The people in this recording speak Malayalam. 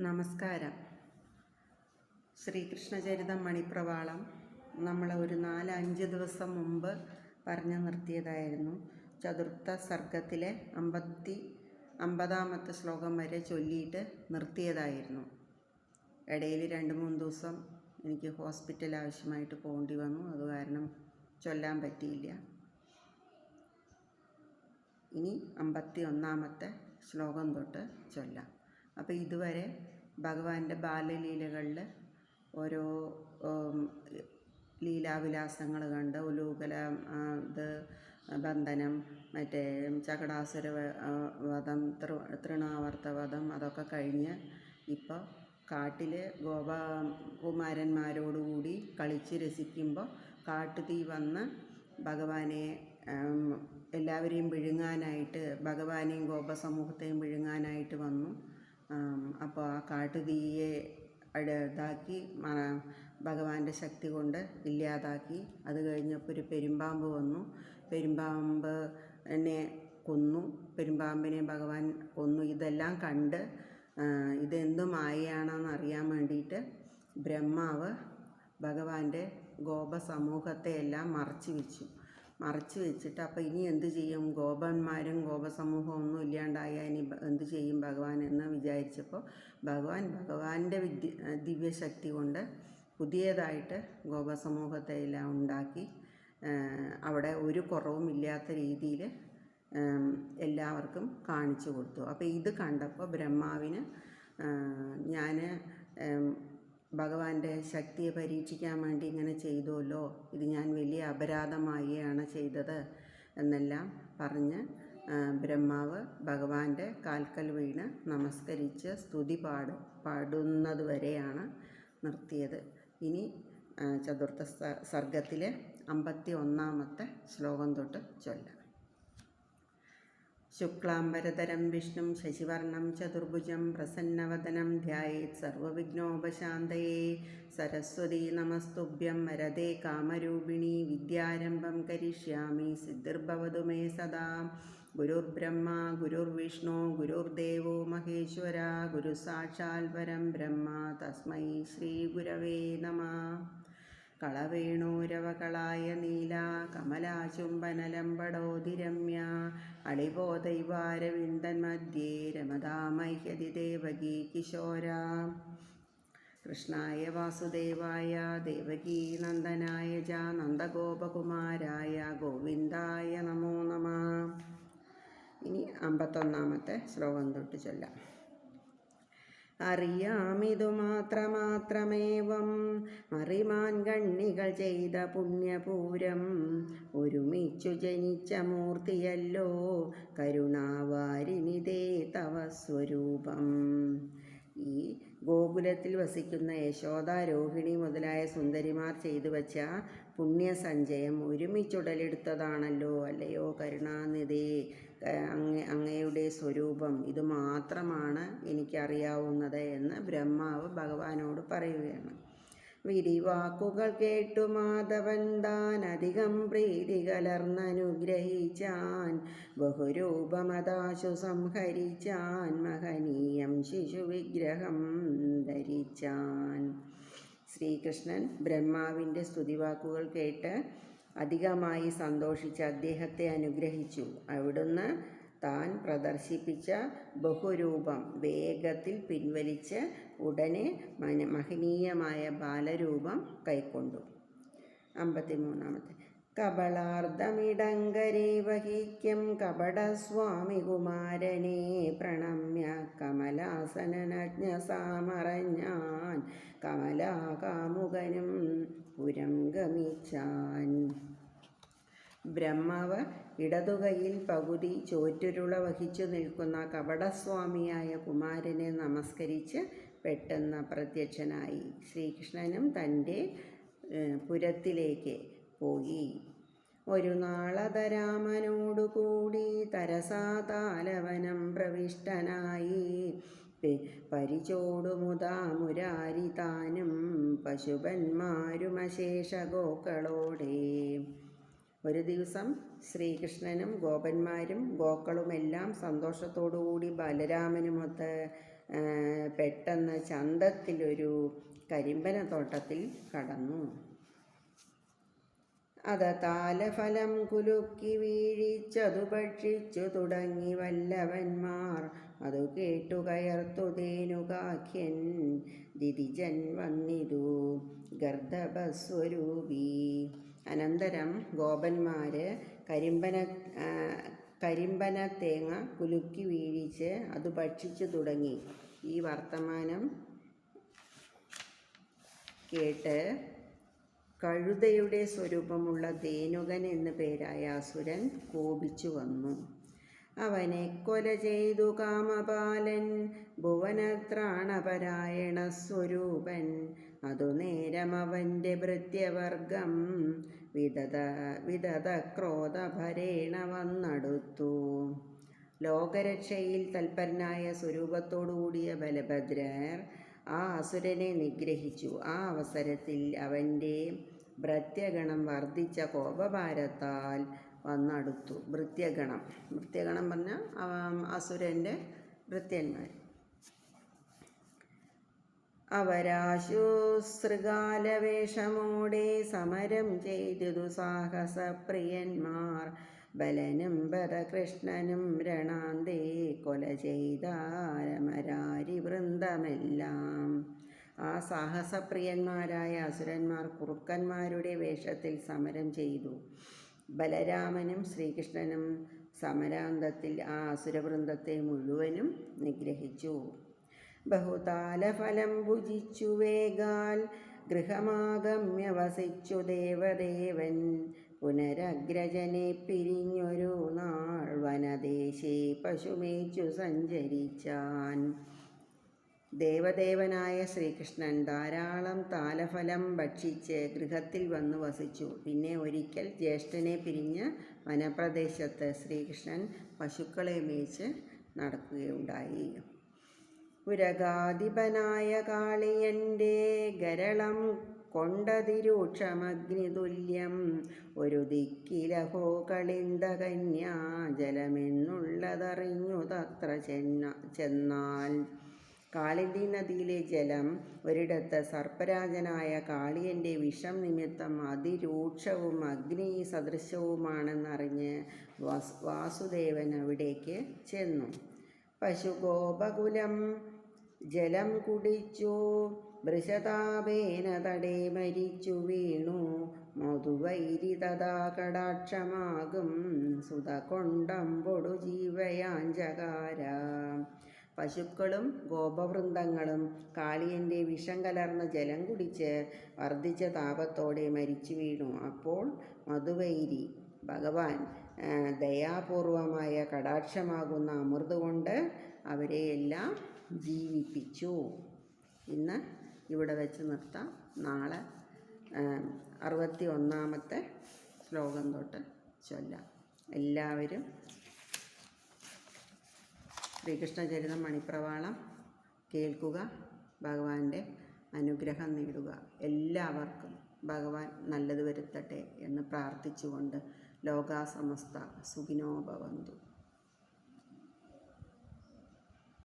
നമസ്കാരം. ശ്രീകൃഷ്ണചരിതം മണിപ്രവാളം. നമ്മൾ ഒരു നാല് അഞ്ച് ദിവസം മുമ്പ് പറഞ്ഞു നിർത്തിയതായിരുന്നു. ചതുർത്ഥ സർഗത്തിലെ അമ്പത്തി അമ്പതാമത്തെ ശ്ലോകം വരെ ചൊല്ലിയിട്ട് നിർത്തിയതായിരുന്നു. ഇടയിൽ രണ്ട് മൂന്ന് ദിവസം എനിക്ക് ഹോസ്പിറ്റൽ ആവശ്യമായിട്ട് പോകേണ്ടി വന്നു. അത് കാരണം ചൊല്ലാൻ പറ്റിയില്ല. ഇനി അമ്പത്തി ഒന്നാമത്തെ ശ്ലോകം തൊട്ട് ചൊല്ലാം. അപ്പോൾ ഇതുവരെ ഭഗവാന്റെ ബാലലീലകളിൽ ഓരോ ലീലാവിലാസങ്ങൾ കണ്ട് ഉലൂകല ഇത് ബന്ധനം മറ്റേ ചകടാസുര വധം തൃ തൃണാവർത്ത വധം അതൊക്കെ കഴിഞ്ഞ് ഇപ്പോൾ കാട്ടിൽ ഗോപകുമാരന്മാരോടുകൂടി കളിച്ച് രസിക്കുമ്പോൾ കാട്ടുതീ വന്ന് ഭഗവാനെ എല്ലാവരെയും വിഴുങ്ങാനായിട്ട് ഭഗവാനെയും ഗോപസമൂഹത്തെയും വിഴുങ്ങാനായിട്ട് വന്നു. അപ്പോൾ ആ കാട്ടുതീയെ അട ഇതാക്കി ഭഗവാന്റെ ശക്തി കൊണ്ട് ഇല്ലാതാക്കി. അത് കഴിഞ്ഞപ്പോൾ ഒരു പെരുമ്പാമ്പ് വന്നു. പെരുമ്പാമ്പ് എന്നെ കൊന്നു. പെരുമ്പാമ്പിനെ ഭഗവാൻ കൊന്നു. ഇതെല്ലാം കണ്ട് ഇതെന്തു മായയാണെന്ന് അറിയാൻ വേണ്ടിയിട്ട് ബ്രഹ്മാവ് ഭഗവാന്റെ ഗോപസമൂഹത്തെ എല്ലാം മറച്ചു വെച്ചു. മറച്ചു വെച്ചിട്ട് അപ്പോൾ ഇനി എന്ത് ചെയ്യും? ഗോപന്മാരും ഗോപസമൂഹവും ഒന്നും ഇല്ലാണ്ടായാൽ ഇനി എന്ത് ചെയ്യും ഭഗവാൻ എന്ന് വിചാരിച്ചപ്പോൾ ഭഗവാൻ ഭഗവാന്റെ വിദ്യ ദിവ്യശക്തി കൊണ്ട് പുതിയതായിട്ട് ഗോപസമൂഹത്തെ എല്ലാം ഉണ്ടാക്കി അവിടെ ഒരു കുറവും ഇല്ലാത്ത രീതിയിൽ എല്ലാവർക്കും കാണിച്ചു കൊടുത്തു. അപ്പോൾ ഇത് കണ്ടപ്പോൾ ബ്രഹ്മാവിന് ഞാൻ ഭഗവാന്റെ ശക്തിയെ പരീക്ഷിക്കാൻ വേണ്ടി ഇങ്ങനെ ചെയ്തുവല്ലോ? ഇത് ഞാൻ വലിയ അപരാധമായാണ് ചെയ്തത് എന്നെല്ലാം പറഞ്ഞ് ബ്രഹ്മാവ് ഭഗവാന്റെ കാൽക്കൽ വീണ് നമസ്കരിച്ച് സ്തുതി പാട് പാടുന്നത് വരെയാണ് നിർത്തിയത്. ഇനി ചതുർത്ഥ സർഗത്തിലെ അമ്പത്തി ഒന്നാമത്തെ ശ്ലോകം തൊട്ട് ചൊല്ലാം. ശുക്ലാംബരധരം വിഷ്ണു ശശിവർണം ചതുർഭുജം പ്രസന്നവദനം ധ്യായേത് സർവവിഘ്നോപശാന്തയേ സരസ്വതി നമസ്തുഭ്യം വരദേ കാമരൂപിണി വിദ്യാരംഭം കരിഷ്യാമി സിദ്ധിർഭവതു മേ സദാ ഗുരുർബ്രഹ്മ ഗുരുർവിഷ്ണു ഗുരുർദേവോ മഹേശ്വര ഗുരുസാക്ഷാൽ പരം ബ്രഹ്മ തസ്മൈ ശ്രീ ഗുരവേ നമഃ കളവേണൂരവകളായ നീല കമലാചുംബനലമ്പടോതിരമ്യ അളിബോധൈവാരവിന്ദൻ മധ്യേ രമതാമൈഹ്യതി ദേവകീ കിശോര. കൃഷ്ണായ വാസുദേവായ ദേവകീ നന്ദനായ ജ നന്ദഗോപകുമാരായ ഗോവിന്ദായ നമോ നമ. ഇനി അമ്പത്തൊന്നാമത്തെ ശ്ലോകം തൊട്ട് ചൊല്ലാം. അറിയാമിതു മാത്രമാത്രമേവം. മറിമാൻ കണ്ണികൾ ചെയ്ത പുണ്യപൂരം. ഒരുമിച്ചു ജനിച്ച മൂർത്തിയല്ലോ. കരുണാവാരിനിതേ തവ സ്വരൂപം. ഈ ഗോകുലത്തിൽ വസിക്കുന്ന യശോദ രോഹിണി മുതലായ സുന്ദരിമാർ ചെയ്തു വച്ച പുണ്യസഞ്ചയം ഒരുമിച്ചുടലെടുത്തതാണല്ലോ. അല്ലയോ കരുണാനിധി. അങ്ങയുടെ സ്വരൂപം. ഇത് മാത്രമാണ് എനിക്കറിയാവുന്നത് എന്ന് ബ്രഹ്മാവ് ഭഗവാനോട് പറയുകയാണ്. വിരിവാക്കുകൾ കേട്ടു മാധവൻ താൻ അധികം പ്രീതി കലർന്നനുഗ്രഹിച്ചാൻ ബഹുരൂപമതാശു സംഹരിച്ചാൻ മഹനീയം ശിശുവിഗ്രഹം ധരിച്ചാൻ. ശ്രീകൃഷ്ണൻ ബ്രഹ്മാവിന്റെ സ്തുതിവാക്കുകൾ കേട്ട് അധികമായി സന്തോഷിച്ച് അദ്ദേഹത്തെ അനുഗ്രഹിച്ചു. അവിടുന്ന് താൻ പ്രദർശിപ്പിച്ച ബഹുരൂപം വേഗത്തിൽ പിൻവലിച്ച് ഉടനെ മഹനീയമായ ബാലരൂപം കൈക്കൊണ്ടു. അമ്പത്തിമൂന്നാമത്തെ. കബളാർദ്ധമിടങ്കരെ വഹിക്കും കപടസ്വാമി കുമാരനെ പ്രണമ്യ കമലാസനജ്ഞ സാമറഞ്ഞാൻ കമലാകാമുകനും പുരം ഗമിച്ചാൻ ബ്രഹ്മാവ് ഇടതുകൈയിൽ പകുതി ചോറ്റുരുള വഹിച്ചു നിൽക്കുന്ന കപടസ്വാമിയായ കുമാരനെ നമസ്കരിച്ച് പെട്ടെന്ന് പ്രത്യക്ഷനായി ശ്രീകൃഷ്ണനും തന്റെ പുരത്തിലേക്ക് പോയി. ഒരു നാളതരാമനോടുകൂടി തരസാതാലവനം പ്രവിഷ്ടനായി. പെ- പരിചോടുമുതാ മുരാരി താനും പശുപന്മാരുമശേഷ ഗോക്കളോടെ ഒരു ദിവസം ശ്രീകൃഷ്ണനും ഗോപന്മാരും ഗോക്കളുമെല്ലാം സന്തോഷത്തോടുകൂടി ബലരാമനുമൊത്ത് പെട്ടെന്ന് ചന്തത്തിലൊരു കരിമ്പന തോട്ടത്തിൽ കടന്നു. അത താലഫലം കുലുക്കി വീഴിച്ചതു ഭക്ഷിച്ചു തുടങ്ങി വല്ലവന്മാർ. അതു കേട്ടു കയർത്തു തേനുകാഖ്യൻ ദിതിജൻ വന്നിതു ഗർദഭസ്വരൂപി അനന്തരം ഗോപന്മാർ കരിമ്പന കരിമ്പന തേങ്ങ കുലുക്കി വീഴിച്ച് അത് ഭക്ഷിച്ചു തുടങ്ങി. ഈ വർത്തമാനം കേട്ട് കഴുതയുടെ സ്വരൂപമുള്ള ധേനുകൻ എന്നു പേരായ അസുരൻ കോപിച്ചു വന്നു. അവനെ കൊല ചെയ്തു കാമപാലൻ ഭുവനത്രാണപരായണ സ്വരൂപൻ. അതു നേരം അവന്റെ ഭൃത്യവർഗം വിതത വിതത ക്രോധഭരേണ വന്നടുത്തു. ലോകരക്ഷയിൽ തൽപരനായ സ്വരൂപത്തോടുകൂടിയ ബലഭദ്രർ ആ അസുരനെ നിഗ്രഹിച്ചു. ആ അവസരത്തിൽ അവന്റെ ഭൃത്യഗണം വർദ്ധിച്ച കോപഭാരത്താൽ വന്നടുത്തു. ഭൃത്യഗണം ഭൃത്യഗണം പറഞ്ഞാൽ അസുരന്റെ ഭൃത്യന്മാർ അവരാശുസൃഗാലവേഷമോടെ സമരം ചെയ്തു സാഹസപ്രിയന്മാർ. ബലനും ബലകൃഷ്ണനും രണാന്തേ കൊല ചെയ്താരമരാരി വൃന്ദമെല്ലാം. ആ സാഹസപ്രിയന്മാരായ അസുരന്മാർ കുറുക്കന്മാരുടെ വേഷത്തിൽ സമരം ചെയ്തു. ബലരാമനും ശ്രീകൃഷ്ണനും സമരാന്തത്തിൽ ആ അസുരവൃന്ദത്തെ മുഴുവനും നിഗ്രഹിച്ചു. ബഹുതാലഫലം ഭുജിച്ചു വേഗാൽ ഗൃഹമാഗമ്യ വസിച്ചു ദേവദേവൻ. പുനരഗ്രജനെ പിരിഞ്ഞൊരു നാൾ വനദേശേ പശുമേച്ചു സഞ്ചരിച്ചാൻ. ദേവദേവനായ ശ്രീകൃഷ്ണൻ ധാരാളം താലഫലം ഭക്ഷിച്ച് ഗൃഹത്തിൽ വന്നു വസിച്ചു. പിന്നെ ഒരിക്കൽ ജ്യേഷ്ഠനെ പിരിഞ്ഞ് വനപ്രദേശത്ത് ശ്രീകൃഷ്ണൻ പശുക്കളെ മേച്ച് നടക്കുകയുണ്ടായി. പുരകാധിപനായ കാളിയന്റെ ഗരളം കൊണ്ടതിരൂക്ഷമഗ്നിതുല്യം. ഒരു ദിക്കിലഹോ കളിന്ത കന്യാ ജലമെന്നുള്ളതറിഞ്ഞു തത്ര ചെന്ന ചെന്നാൽ. കാളിന്തി നദിയിലെ ജലം ഒരിടത്ത് സർപ്പരാജനായ കാളിയന്റെ വിഷം നിമിത്തം അതിരൂക്ഷവും അഗ്നി സദൃശവുമാണെന്നറിഞ്ഞ് വാസ് വാസുദേവൻ അവിടേക്ക് ചെന്നു. പശുഗോപകുലം ജലം കുടിച്ചു. വൃഷതാപേന തടേ മരിച്ചു വീണു. മധുവൈരി തഥാ കടാക്ഷമാകും. സുത കൊണ്ടമ്പൊടു ജീവയാഞ്ചകാര പശുക്കളും ഗോപവൃന്ദങ്ങളും കാളിയന്റെ വിഷം കലർന്ന ജലം കുടിച്ച് വർദ്ധിച്ച താപത്തോടെ മരിച്ചു വീണു. അപ്പോൾ മധുവൈരി ഭഗവാൻ ദയാപൂർവമായ കടാക്ഷമാകുന്ന അമൃത് കൊണ്ട് അവരെയെല്ലാം ജീവിപ്പിച്ചു. ഇന്ന് ഇവിടെ വെച്ച് നിർത്താം. നാളെ അറുപത്തി ഒന്നാമത്തെ ശ്ലോകം തൊട്ട് ചൊല്ലാം. എല്ലാവരും ശ്രീകൃഷ്ണചരിതം മണിപ്രവാളം കേൾക്കുക ഭഗവാന്റെ അനുഗ്രഹം നേടുക. എല്ലാവർക്കും ഭഗവാൻ നല്ലത് വരുത്തട്ടെ എന്ന് പ്രാർത്ഥിച്ചുകൊണ്ട് ലോകാസമസ്ത സുഖിനോ ഭവന്തു.